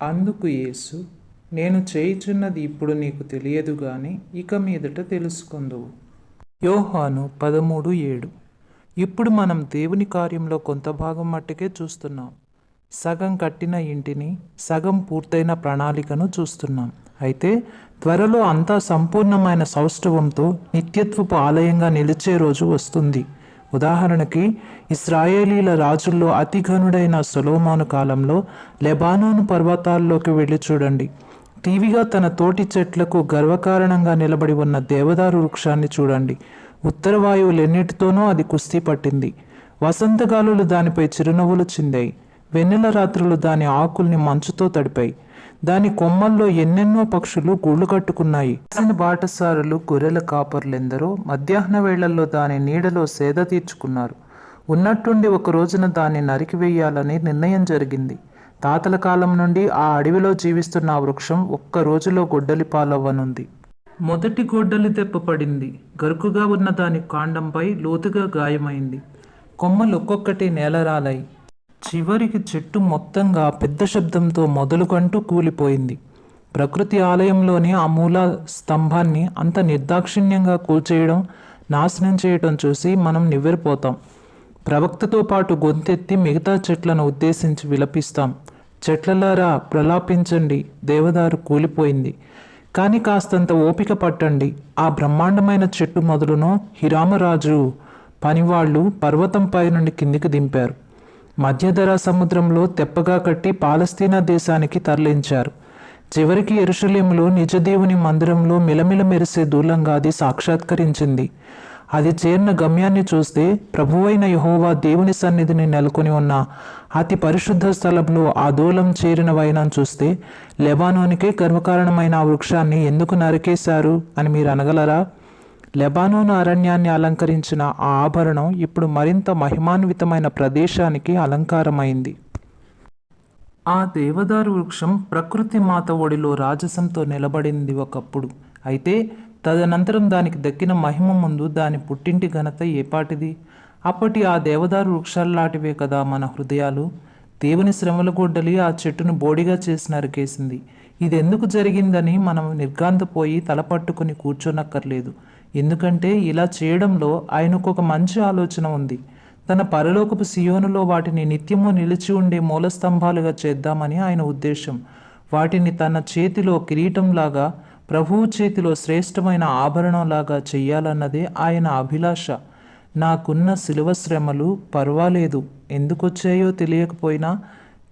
అందుకు యేసు నేను చేయుచున్నది ఇప్పుడు నీకు తెలియదు గాని ఇక మీదట తెలుసుకుందువు. యోహాను పదమూడు ఏడు. ఇప్పుడు మనం దేవుని కార్యంలో కొంత భాగం మట్టుకే చూస్తున్నాం. సగం కట్టిన ఇంటిని సగం పూర్తయిన ప్రణాళికను చూస్తున్నాం. అయితే త్వరలో అంతా సంపూర్ణమైన సౌష్ఠవంతో నిత్యత్వపు ఆలయంగా నిలిచే రోజు వస్తుంది. ఉదాహరణకి ఇస్రాయేలీల రాజుల్లో అతి ఘనుడైన సొలోమాను కాలంలో లెబానోను పర్వతాల్లోకి వెళ్ళి చూడండి. టీవీగా తన తోటి చెట్లకు గర్వకారణంగా నిలబడి ఉన్న దేవదారు వృక్షాన్ని చూడండి. ఉత్తర వాయువులెన్నిటితోనూ అది కుస్తీ పట్టింది. వసంతగాలులు దానిపై చిరునవ్వులు చిందాయి. వెన్నెల రాత్రులు దాని ఆకుల్ని మంచుతో తడిపాయి. దాని కొమ్మల్లో ఎన్నెన్నో పక్షులు గూళ్ళు కట్టుకున్నాయి. అసలు బాటసారులు గొర్రెల కాపర్లెందరో మధ్యాహ్న వేళల్లో దాని నీడలో సేద తీర్చుకున్నారు. ఉన్నట్టుండి ఒక రోజున దాన్ని నరికివేయాలని నిర్ణయం జరిగింది. తాతల కాలం నుండి ఆ అడవిలో జీవిస్తున్న ఆ వృక్షం ఒక్క రోజులో గొడ్డలి పాలవ్వనుంది. మొదటి గొడ్డలి దెబ్బ పడింది. గరుకుగా ఉన్న దాని కాండంపై లోతుగా గాయమైంది. కొమ్మలు ఒక్కొక్కటి నేలరాలాయి. చివరికి చెట్టు మొత్తంగా పెద్ద శబ్దంతో మొదలుకంటూ కూలిపోయింది. ప్రకృతి ఆలయంలోని ఆ మూల స్తంభాన్ని అంత నిర్దాక్షిణ్యంగా కూల్చేయడం నాశనం చేయడం చూసి మనం నివ్వెరిపోతాం. ప్రవక్తతో పాటు గొంతెత్తి మిగతా చెట్లను ఉద్దేశించి విలపిస్తాం. చెట్లలారా ప్రలాపించండి. దేవదారు కూలిపోయింది. కానీ కాస్తంత ఓపిక పట్టండి. ఆ బ్రహ్మాండమైన చెట్టు మొదలును హిరామరాజు పనివాళ్ళు పర్వతంపై నుండి కిందికి దింపారు. మధ్యధరా సముద్రంలో తెప్పగా కట్టి పాలస్తీనా దేశానికి తరలించారు. చివరికి ఎరుషలేములో నిజదేవుని మందిరంలో మిలమిల మెరిసే దూలంగా అది సాక్షాత్కరించింది. అది చేరిన గమ్యాన్ని చూస్తే ప్రభువైన యహోవా దేవుని సన్నిధిని నెలకొని ఉన్న అతి పరిశుద్ధ స్థలంలో ఆ దూలం చేరిన వైనం చూస్తే లెబానోనికే గర్వకారణమైన ఆ వృక్షాన్ని ఎందుకు నరికేశారు అని మీరు అనగలరా? లెబానోను అరణ్యాన్ని అలంకరించిన ఆ ఆభరణం ఇప్పుడు మరింత మహిమాన్వితమైన ప్రదేశానికి అలంకారమైంది. ఆ దేవదారు వృక్షం ప్రకృతి మాత ఒడిలో రాజసంతో నిలబడింది ఒకప్పుడు. అయితే తదనంతరం దానికి దక్కిన మహిమ ముందు దాని పుట్టింటి ఘనత ఏపాటిది. అప్పటి ఆ దేవదారు వృక్షాల్లాంటివే కదా మన హృదయాలు. దేవుని శ్రమల గొడ్డలి ఆ చెట్టును బోడిగా చేసి నరికేసింది. ఇది ఎందుకు జరిగిందని మనం నిర్గాంతపోయి తలపట్టుకుని కూర్చోనక్కర్లేదు. ఎందుకంటే ఇలా చేయడంలో ఆయనకు ఒక మంచి ఆలోచన ఉంది. తన పరలోకపు సియోనులో వాటిని నిత్యము నిలిచి ఉండే మూలస్తంభాలుగా చేద్దామని ఆయన ఉద్దేశం. వాటిని తన చేతిలో కిరీటంలాగా ప్రభువు చేతిలో శ్రేష్టమైన ఆభరణంలాగా చెయ్యాలన్నదే ఆయన అభిలాష. నాకున్న శిలువ శ్రమలు పర్వాలేదు. ఎందుకొచ్చాయో తెలియకపోయినా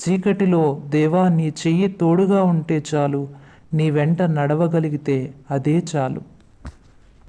చీకటిలో దేవా నీ చెయ్యి తోడుగా ఉంటే చాలు. నీ వెంట నడవగలిగితే అదే చాలు.